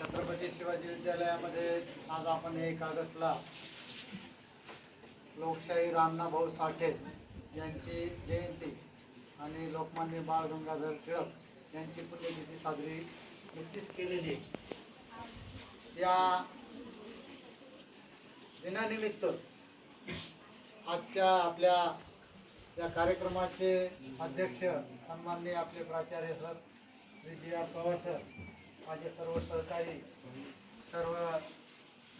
छत्रपती शिवाजी विद्यालयामध्ये आज आपण एक ऑगस्टला लोकशाही रामनाभाऊ साठे यांची जयंती आणि लोकमान्य बाळ गंगाधर टिळक यांची पुण्यतिथी साजरी नुकतीच केलेली या दिनानिमित्त आजच्या आपल्या या कार्यक्रमाचे अध्यक्ष सन्माननीय आपले प्राचार्य सर विजया पवार सर माझे सर्व सहकारी सर्व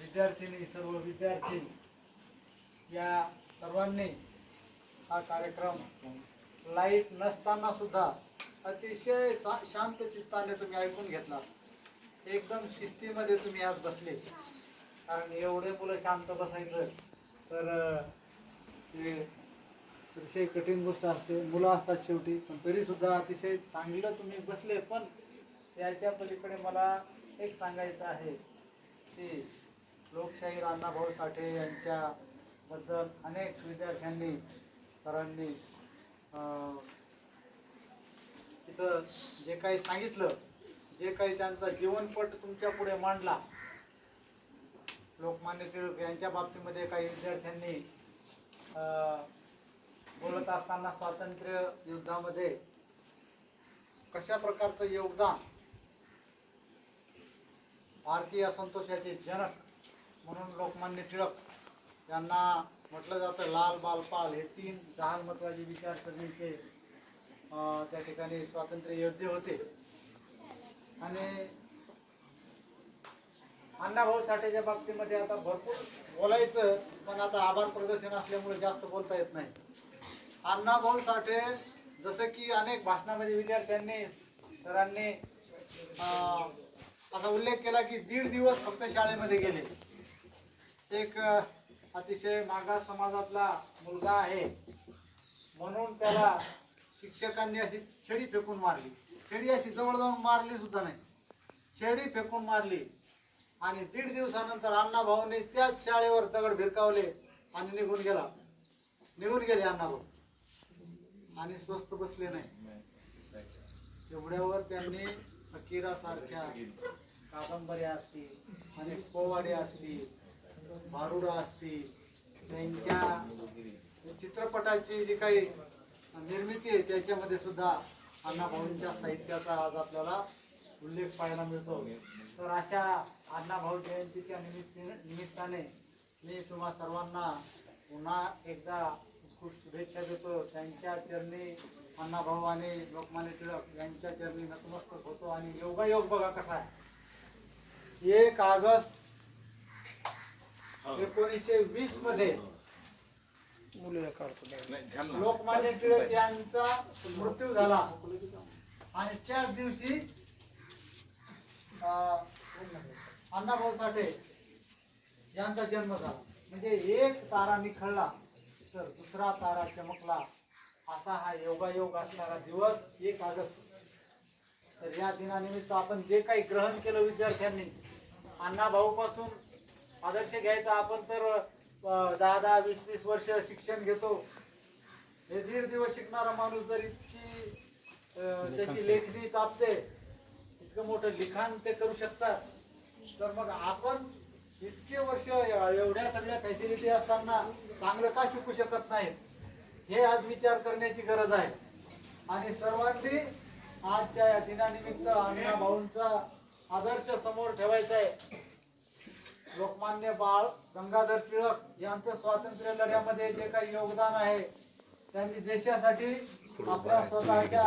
विद्यार्थिनी सर्व विद्यार्थी या सर्वांनी हा कार्यक्रम लाइट नसताना सुद्धा अतिशय सा शांत चित्ताने तुम्ही ऐकून घेतला. एकदम शिस्तीमध्ये तुम्ही आज बसले. कारण एवढे मुलं शांत बसायचं तर ते अतिशय कठीण गोष्ट असते. मुलं असतात शेवटी पण तरीसुद्धा अतिशय चांगलं तुम्ही बसले पण त्याच्या पलीकडे मला एक सांगायचं आहे की लोकशाही अण्णाभाऊ साठे यांच्याबद्दल अनेक विद्यार्थ्यांनी सरांनी अं, तिथं जे काही सांगितलं जे काही त्यांचा जीवनपट तुमच्यापुढे मांडला लोकमान्य टिळक यांच्या बाबतीमध्ये काही विद्यार्थ्यांनी अं, बोलत असताना स्वातंत्र्य युद्धामध्ये कशा प्रकारचं योगदान भारतीय असंतोषाचे जनक म्हणून लोकमान्य टिळक यांना म्हटलं जातं लाल बालपाल हे तीन जहाल महत्त्वाचे विचारसरणीचे त्या ठिकाणी स्वातंत्र्य योद्धे होते. आणि अण्णाभाऊ साठेच्या बाबतीमध्ये आता भरपूर बोलायचं पण आता आभार प्रदर्शन असल्यामुळे जास्त बोलता येत नाही. अण्णाभाऊ साठे जसं की अनेक भाषणामध्ये विद्यार्थ्यांनी सरांनी असा उल्लेख केला की दीड दिवस फक्त शाळेमध्ये गेले. एक अतिशय मागास समाजातला मुलगा आहे. म्हणून त्याला शिक्षकांनी अशी छेडी फेकून मारली. छेडी अशी जवळ जाऊन मारली सुद्धा नाही. छेडी फेकून मारली. आणि दीड दिवसानंतर अण्णाभाऊने त्याच शाळेवर दगड भिरकावले आणि निघून गेला. निघून गेले अण्णाभाऊ आणि स्वस्त बसले नाही. एवढ्यावर त्यांनी फकीरासारख्या कादंबऱ्या असतील आणि पोवाडे असतील भारुडा असतील त्यांच्या चित्रपटाची जी काही निर्मिती आहे त्याच्यामध्ये सुद्धा अण्णाभाऊंच्या साहित्याचा आज आपल्याला उल्लेख पाहायला मिळतो. तर अशा अण्णाभाऊ जयंतीच्या निमित्त निमित्ताने मी तुम्हा सर्वांना पुन्हा एकदा खूप शुभेच्छा देतो. त्यांच्या चरणी अण्णाभाऊ आणि लोकमान्य टिळक यांच्या चरणी नतमस्तक होतो आणि योगायोग बघा कसा आहे. एक ऑगस्ट एकोणीसशे वीसमध्ये लोकमान्य टिळक यांचा मृत्यू झाला. आणि त्याच दिवशी अं, अण्णाभाऊ साठे यांचा जन्म झाला. म्हणजे एक तारा निखळला. तर दुसरा तारा चमकला. असा हा योगायोग असणारा दिवस एक ऑगस्ट. तर या दिनानिमित्त आपण जे काही ग्रहण केलं विद्यार्थ्यांनी अण्णाभाऊ पासून आदर्श घ्यायचा आपण तर दहा दहा वीस वीस वर्ष शिक्षण घेतो. हे दीड दिवस शिकणारा माणूस जर इतकी त्याची लेखणी तापते इतकं मोठं लिखाण ते करू शकतात. तर मग आपण इतके वर्ष एवढ्या सगळ्या फॅसिलिटी असताना चांगलं का शिकू शकत नाहीत? हे आज विचार करण्याची गरज आहे. आणि सर्वांनी आजच्या या दिनानिमित्त अण्णा भाऊंचा आदर्श समोर ठेवायचा आहे. लोकमान्य बाळ गंगाधर टिळक यांचं स्वातंत्र्य लढ्यामध्ये जे काही योगदान आहे त्यांनी देशासाठी आपल्या स्वतःच्या